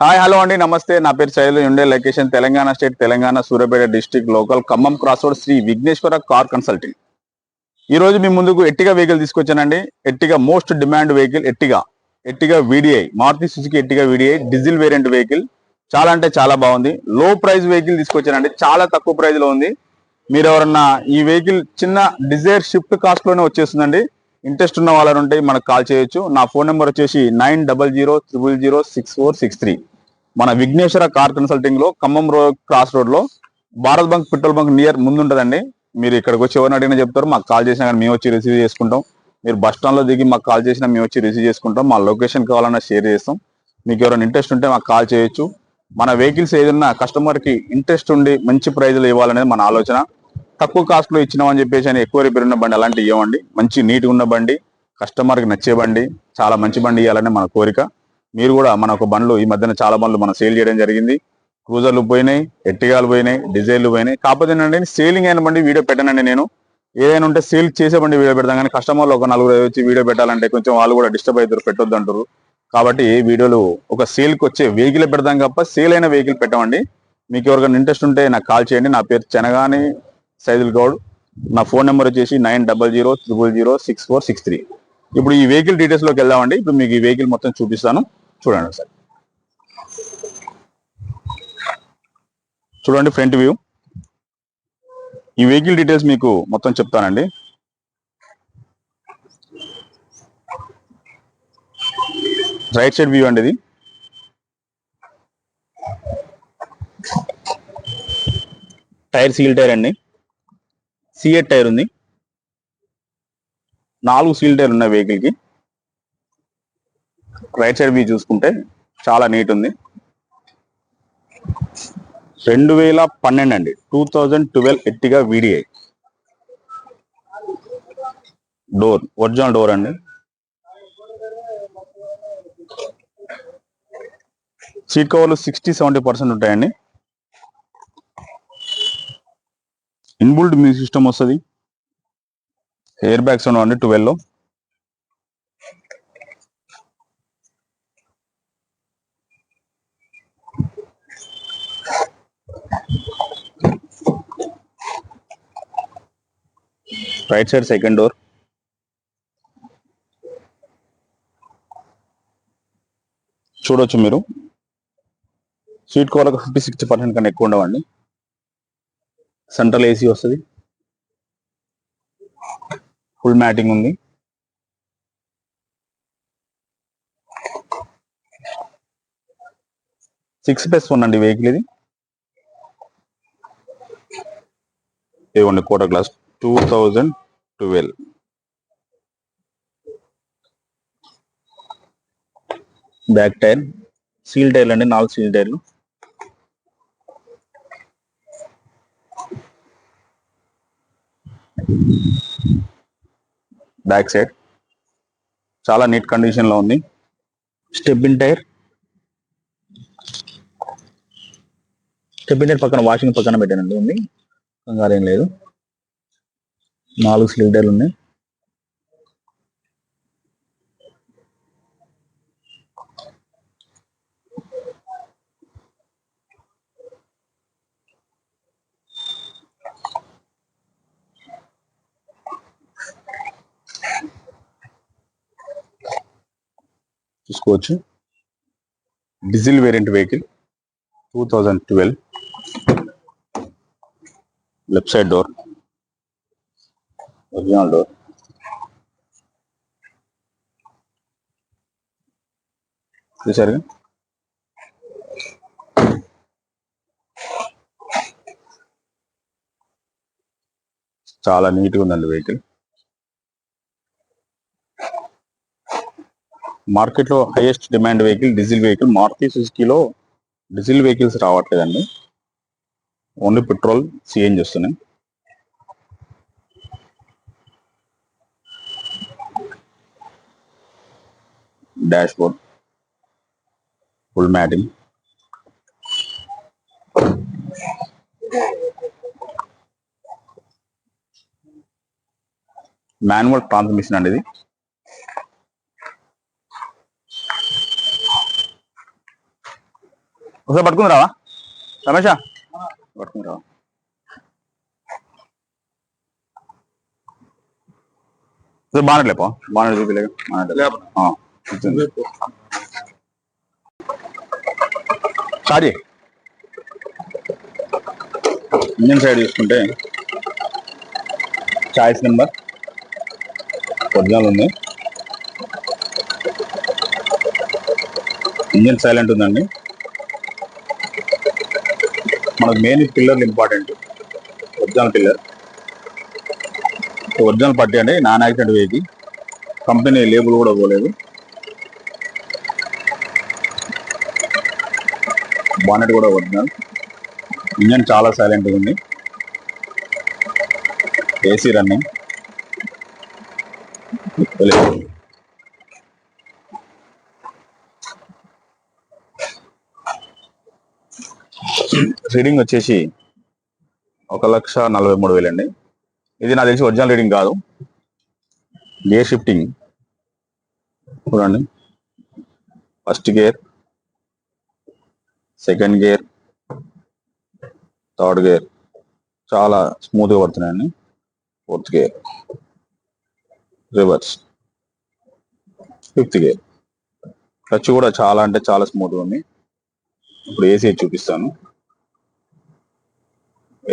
Hi hello అండి నమస్తే. నా పేరు శైలు ఉండే location Telangana state Telangana Suryapet district local Khammam cross road Shri Vighneshwara car consulting. ఈ రోజు మీ ముందుకు ఎట్టిగా వెహికల్ తీసుకొచ్చానండి? Ertiga most demand vehicle Ertiga? Ertiga VDI Maruti Suzuki Ertiga VDI diesel variant vehicle. చాలా అంటే చాలా బాగుంది. లో ప్రైస్ వెహికల్ తీసుకొచ్చానండి. చాలా తక్కువ ప్రైస్లో ఉంది. మీరు ఎవరన్నా ఈ వెహికల్ చిన్న డిజైర్ షిఫ్ట్ కాస్ట్లోనే వచ్చేస్తుందండి. ఇంట్రెస్ట్ ఉన్న వాళ్ళు ఉంటే మనకు కాల్ చేయొచ్చు. నా ఫోన్ నెంబర్ వచ్చేసి nine double zero triple zero six four six three. మన విఘ్నేశ్వర కార్ కన్సల్టింగ్లో ఖమ్మం రోడ్ క్రాస్ రోడ్లో Bharat bunk petrol bunk near ముందుంటదండి. మీరు ఇక్కడికి వచ్చి ఎవరిని అడిగినా చెప్తారు మాకు కాల్ చేసినా కానీ మేము వచ్చి రిసీవ్ చేసుకుంటాం. మీరు బస్ స్టాండ్లో దిగి మాకు కాల్ చేసినా మేము వచ్చి రిసీవ్ చేసుకుంటాం. మా లొకేషన్ కావాలన్నా షేర్ చేస్తాం. మీకు ఎవరైనా ఇంట్రెస్ట్ ఉంటే మాకు కాల్ చేయొచ్చు. మన వెహికల్స్ ఏదైనా కస్టమర్కి ఇంట్రెస్ట్ ఉండి మంచి ప్రైజ్లు ఇవ్వాలనేది మన ఆలోచన. తక్కువ కాస్ట్లో ఇచ్చినామని చెప్పేసి అని ఎక్కువ రిపేర్ ఉన్న బండి అలాంటివి ఇవ్వండి మంచి నీట్ ఉన్న బండి కస్టమర్కి నచ్చే బండి చాలా మంచి బండి ఇవ్వాలని మన కోరిక. మీరు కూడా మన ఒక బండ్లు ఈ మధ్యన చాలా బండ్లు మనం సేల్ చేయడం జరిగింది. క్రూజర్లు పోయినాయి ఎట్టిగాలు పోయినాయి డిజైన్లు పోయినాయి. కాకపోతే ఏంటంటే సేలింగ్ అయిన బండి వీడియో పెట్టానండి నేను. ఏదైనా ఉంటే సేల్ చేసే బండి వీడియో పెడతాం కానీ కస్టమర్లు ఒక నలుగురు వచ్చి వీడియో పెట్టాలంటే కొంచెం వాళ్ళు కూడా డిస్టర్బ్ అవుతారు పెట్టొద్దు అంటారు. కాబట్టి వీడియోలు ఒక సేల్కి వచ్చే వెహికల్ పెడతాం తప్ప సేల్ అయిన వెహికల్ పెట్టమండి. మీకు ఎవరికైనా ఇంట్రెస్ట్ ఉంటే నాకు కాల్ చేయండి. నా పేరు చెనగాని సైదుల్ గౌడ్. నా ఫోన్ నెంబర్ వచ్చేసి nine double zero triple zero six four six three. ఇప్పుడు ఈ వెహికల్ డీటెయిల్స్లోకి వెళ్దామండి. ఇప్పుడు మీకు ఈ వెహికల్ మొత్తం చూపిస్తాను. చూడండి సార్ చూడండి ఫ్రంట్ వ్యూ. ఈ వెహికల్ డీటెయిల్స్ మీకు మొత్తం చెప్తానండి. రైట్ సైడ్ వ్యూ అండి ఇది. టైర్ సీల్ టైర్ అండి. సిఎట్ టైర్ ఉంది. నాలుగు సీల్ టైర్ ఉన్నాయి వెహికల్కి. రైట్ సైడ్ వ్యూ చూసుకుంటే చాలా నీట్ ఉంది. రెండు వేల పన్నెండు అండి. Two thousand twelve Ertiga VDI door original door అండి. సీట్ కవర్లు సిక్స్టీ సెవెంటీ పర్సెంట్ ఉంటాయండి. ఇన్బుల్డ్ మ్యూజిక్ సిస్టమ్ వస్తుంది. ఎయిర్ బ్యాగ్స్ ఉన్నాయండి ట్వెల్వ్లో. Right side second door. చూడొచ్చు మీరు. సీట్ కవర్లకు ఫిఫ్టీ సిక్స్టీ పర్సెంట్ కన్నా ఎక్కువ ఉండవండి. సెంట్రల్ ఏసీ వస్తుంది. ఫుల్ మ్యాటింగ్ ఉంది. సిక్స్ ప్లస్ వన్ అండి వెహికల్ ఇది. ఇవ్వండి కోట glass two thousand twelve back tyre seal టైర్లు అండి నాలుగు సీల్ టైర్లు బ్యాక్ సైడ్. చాలా నీట్ కండిషన్లో ఉంది. Step in tyre. Step in tyre పక్కన వాషింగ్ పక్కన పెట్టానండి ఉంది. కంగారు ఏం లేదు. నాలుగు స్లీవ్ ఉన్నాయి. చూసుకోవచ్చు diesel variant vehicle two thousand twelve left side door original door. చూసారు చాలా నీట్గా ఉందండి వెహికల్. మార్కెట్లో highest demand vehicle diesel vehicle Maruti సుజుకిలో diesel vehicles రావట్లేదండి. ఓన్లీ పెట్రోల్ సిఎన్జి వస్తున్నాయి. Dashboard full matting manual transmission అండి ఇది. ఒకసారి పట్టుకుని రావా? రమేషా? పట్టుకుని రావా. ఒకసారి బానట్ లేపా బానట్ చూపిలేక బానట్ చేయి ఇంజన్ సైడ్ చూసుకుంటే చాయిస్ నెంబర్ ఒరిజినల్ ఉంది. ఇంజన్ సైలెంట్ ఉందండి. మనకు మెయిన్ పిల్లర్లు ఇంపార్టెంట్ ఒరిజినల్ పిల్లర్ ఒరిజినల్ పట్టి అండి non accident vehicle company label కూడా పోలేదు. బానెట్ కూడా ఒరిజినల్ ఇంజన్ చాలా సైలెంట్గా ఉంది. ఏసీ రన్నింగ్ రీడింగ్ వచ్చేసి ఒక లక్ష నలభై మూడు వేలు అండి ఇది నాకు తెలిసి ఒరిజినల్ రీడింగ్ కాదు. Gear shifting. చూడండి. First gear second gear third gear చాలా స్మూత్గా పడుతున్నాయండి. Fourth gear reverse fifth gear. Clutch కూడా చాలా అంటే చాలా స్మూత్గా ఉంది. ఇప్పుడు ఏసీ చూపిస్తాను.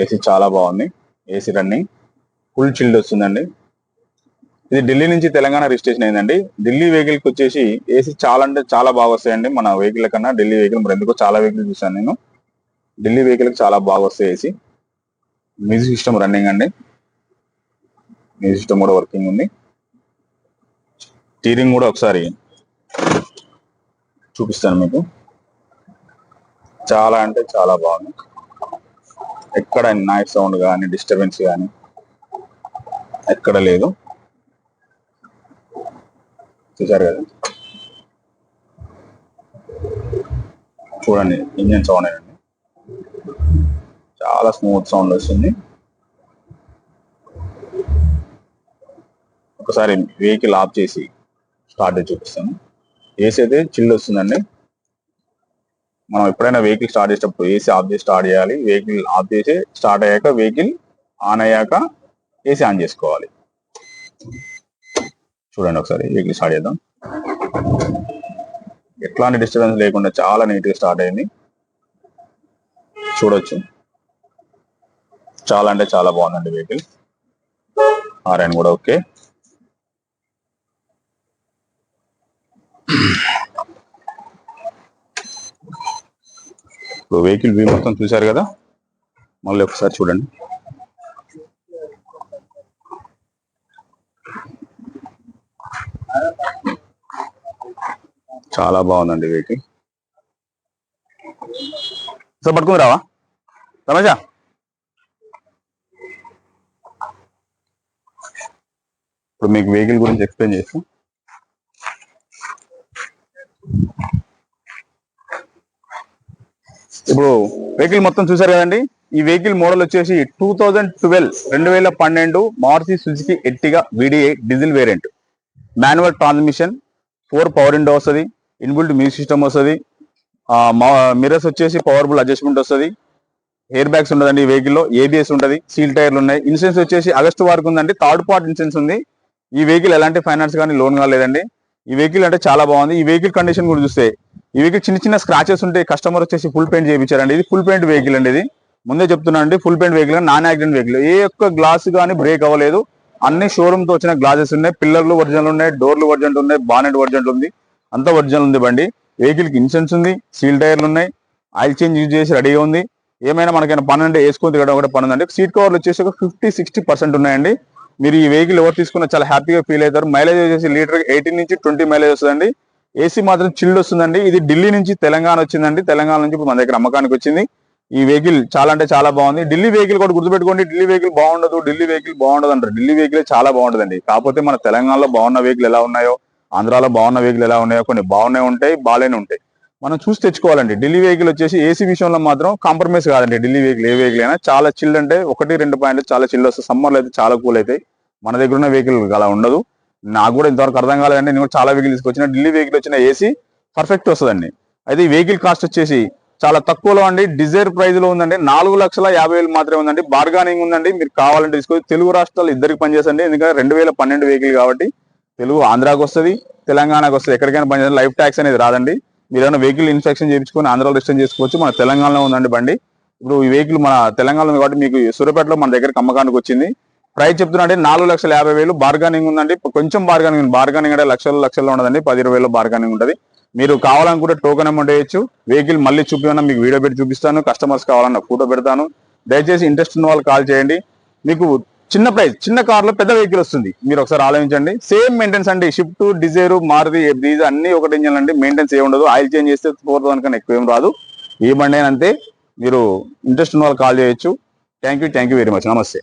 ఏసీ చాలా బాగుంది. ఏసీ రన్నింగ్ ఫుల్ చిల్డ్ వస్తుందండి. ఇది ఢిల్లీ నుంచి తెలంగాణ రిజిస్ట్రేషన్ అయిందండి. ఢిల్లీ వెహికల్కి వచ్చేసి ఏసీ చాలా అంటే చాలా బాగా వస్తాయండి. మన వెహికల్ కన్నా ఢిల్లీ వెహికల్ మరి ఎందుకో చాలా వెహికల్ చూసాను నేను. ఢిల్లీ వెహికల్కి చాలా బాగా వస్తాయి ఏసీ మ్యూజిక్ సిస్టమ్ రన్నింగ్ అండి. మ్యూజిక్ సిస్టమ్ కూడా వర్కింగ్ ఉంది. స్టీరింగ్ కూడా ఒకసారి చూపిస్తాను మీకు. చాలా అంటే చాలా బాగుంది. ఎక్కడ నాయిస్ సౌండ్ కానీ డిస్టర్బెన్స్ కానీ ఎక్కడ లేదు. చూసారు కదా? చూడండి ఇంజన్ సౌండ్ అండి చాలా స్మూత్ సౌండ్ వస్తుంది. ఒకసారి వెహికల్ ఆఫ్ చేసి స్టార్ట్ చూపిస్తాను. ఏసీ అయితే చిల్లు వస్తుందండి. మనం ఎప్పుడైనా వెహికల్ స్టార్ట్ చేసేటప్పుడు ఏసీ ఆఫ్ చేసి స్టార్ట్ చేయాలి వెహికల్ ఆఫ్ చేసి స్టార్ట్ అయ్యాక వెహికల్ ఆన్ అయ్యాక ఏసీ ఆన్ చేసుకోవాలి. చూడండి ఒకసారి వెహికల్ స్టార్ట్ చేద్దాం. ఎట్లాంటి డిస్టర్బెన్స్ లేకుండా చాలా నీట్గా స్టార్ట్ అయింది. చూడొచ్చు. చాలా అంటే చాలా బాగుందండి వెహికల్. ఆర్ఎన్ కూడా ఓకే. ఇప్పుడు వెహికల్ వ్యూ మొత్తం చూశారు కదా? మళ్ళీ ఒకసారి చూడండి. చాలా బాగుందండి వెహికల్. సార్ పట్టుకుని రావా? రమేషా ఇప్పుడు మీకు వెహికల్ గురించి ఎక్స్ప్లెయిన్ చేస్తాం. ఇప్పుడు వెహికల్ మొత్తం చూసారు కదండి? ఈ వెహికల్ మోడల్ వచ్చేసి టూ థౌజండ్ ట్వెల్వ్ రెండు వేల పన్నెండు Maruti Suzuki Ertiga VDI diesel variant manual transmission four power window వస్తుంది ఇన్బుల్డ్ మ్యూజిక్ సిస్టమ్ వస్తుంది మిరర్స్ వచ్చేసి పవర్ఫుల్ అడ్జస్ట్మెంట్ వస్తుంది. ఎయిర్ బ్యాగ్స్ ఉండదండి ఈ వెహికల్లో ఏబిఎస్ ఉంటుంది సీల్ టైర్లు ఉన్నాయి. ఇన్సూరెన్స్ వచ్చేసి ఆగస్టు వరకు ఉందండి థర్డ్ పార్ట్ ఇన్సూరెన్స్ ఉంది. ఈ వెహికల్ ఎలాంటి ఫైనాన్స్ కానీ లోన్ కాలేదండి ఈ వెహికల్ అంటే చాలా బాగుంది. ఈ వెహికల్ కండిషన్ కూడా చూస్తే ఈ వెహికల్ చిన్న చిన్న స్క్రాచెస్ ఉంటాయి కస్టమర్ వచ్చేసి ఫుల్ పెయింట్ చేయించారండి. ఇది ఫుల్ పెయింట్ వెహికల్ అండి ఇది. ముందే చెప్తున్నాను అండి full paint vehicle non accident vehicle ఏ ఒక్క గ్లాస్ కానీ బ్రేక్ అవ్వలేదు. అన్ని షోరూమ్తో వచ్చిన గ్లాసెస్ ఉన్నాయి. పిల్లర్లు ఒరిజినల్ ఉన్నాయి డోర్లు ఒరిజినల్ ఉన్నాయి బానెట్ ఒరిజినల్ ఉంది. అంతా ఒరిజినల్ ఉంది బండి. వెహికల్కి ఇన్సూరెన్స్ ఉంది సీల్ టైర్లు ఉన్నాయి. ఆయిల్ చేంజ్ యూజ్ చేసి రెడీగా ఉంది. ఏమైనా మనకైనా పని అంటే వేసుకొని తిరగడం ఒకటి పని ఉందండి. సీట్ కవర్లు వచ్చేసి ఒక ఫిఫ్టీ సిక్స్టీ పర్సెంట్ ఉన్నాయండి. మీరు ఈ వెహికల్ ఎవరు తీసుకున్నా చాలా హ్యాపీగా ఫీల్ అవుతారు. మైలేజ్ వచ్చేసి లీటర్ ఎయిటీన్ నుంచి ట్వంటీ మైలేజ్ వస్తుందండి. ఏసీ మాత్రం చిల్డ్ వస్తుందండి. ఇది ఢిల్లీ నుంచి తెలంగాణ వచ్చిందండి. తెలంగాణ నుంచి ఇప్పుడు మన దగ్గర అమ్మకానికి వచ్చింది. ఈ వెహికల్ చాలా అంటే చాలా బాగుంది. ఢిల్లీ వెహికల్ కూడా గుర్తుపెట్టుకోండి. ఢిల్లీ వెహికల్ బాగుండదు ఢిల్లీ వెహికల్ బాగుండదు అంటారు. ఢిల్లీ వెహికల్ చాలా బాగుంటుందండి కాకపోతే మన తెలంగాణలో బాగున్న వెహికల్ ఎలా ఉన్నాయో ఆంధ్రాలో బాగున్న వెహికల్ ఎలా ఉన్నాయో కొన్ని బాగున్నాయి ఉంటాయి బాగాలేని ఉంటాయి. మనం చూసి తెచ్చుకోవాలండి. ఢిల్లీ వెహికల్ వచ్చేసి ఏసీ విషయంలో మాత్రం కాంప్రమైజ్ కాదండి. ఢిల్లీ వెహికల్ ఏ వెహికల్ అయినా చాలా చిల్డ్ అంటే ఒకటి రెండు పాయింట్లు చాలా చిల్డ్ వస్తాయి సమ్మర్లో అయితే చాలా కూల్ అవుతాయి. మన దగ్గర ఉన్న వెహికల్ అలా ఉండదు. నాకు కూడా ఇంతవరకు అర్థం కాలేదండి. నేను కూడా చాలా వెహికల్ తీసుకొచ్చిన. ఢిల్లీ వెహికల్ వచ్చిన ఏసీ పర్ఫెక్ట్ వస్తుందండి. అయితే ఈ వెహికల్ కాస్ట్ వచ్చేసి చాలా తక్కువలో అండి. డిజైర్ ప్రైజ్లో ఉందండి. నాలుగు లక్షల యాభై వేలు మాత్రమే ఉందండి. బార్గానింగ్ ఉందండి. మీరు కావాలంటే తీసుకోవచ్చు తెలుగు రాష్ట్రాలు ఇద్దరికి పనిచేసండి. ఎందుకంటే రెండు వేల పన్నెండు వెహికల్ కాబట్టి తెలుగు ఆంధ్రాకి వస్తుంది తెలంగాణకు వస్తుంది. ఎక్కడికైనా పనిచేస్తుంది లైఫ్ ట్యాక్స్ అనేది రాదండి. మీరు ఏమైనా వెహికల్ ఇన్స్పెక్షన్ చేయించుకొని ఆంధ్రాలో రిజిస్టర్ చేసుకోవచ్చు. మన తెలంగాణలో ఉందండి బండి. ఇప్పుడు ఈ వెహికల్ మన తెలంగాణలో కాబట్టి మీకు సూర్యపేటలో మన దగ్గర అమ్మకానికి వచ్చింది. ప్రైస్ చెప్తున్నా నాలుగు లక్షల యాభై వేలు బార్గానింగ్ ఉందండి. కొంచెం బార్గానింగ్ ఉంది. బార్గానింగ్ అంటే లక్షల లక్షల్లో ఉండదండి పది ఇరవై వేలు బార్గానింగ్ ఉంటుంది. మీరు కావాలనుకుంటే టోకెన్ అమౌంట్ వేయచ్చు. వెహికల్ మళ్ళీ చూపించమన్నా మీకు వీడియో పెట్టి చూపిస్తాను. కస్టమర్స్ కావాలన్న ఫోటో పెడతాను. దయచేసి ఇంట్రెస్ట్ ఉన్న వాళ్ళు కాల్ చేయండి. మీకు చిన్న ప్రైస్ చిన్న కార్లో పెద్ద వెహికల్ వస్తుంది. మీరు ఒకసారి ఆలోచించండి. సేమ్ మెయింటెన్స్ అండి. షిఫ్ట్ డిజైర్ మారుతి డీజ్ అన్ని ఒకటి ఇంజన్ అండి. మెయింటెన్స్ ఏమి ఉండదు. ఆయిల్ చేంజ్ చేస్తే ఫోర్ థౌసండ్ కన్నా ఎక్కువ ఏం రాదు. ఏ బండి అంతే. మీరు ఇంట్రెస్ట్ ఉన్న వాళ్ళు కాల్ చేయొచ్చు. Thank you thank you very much నమస్తే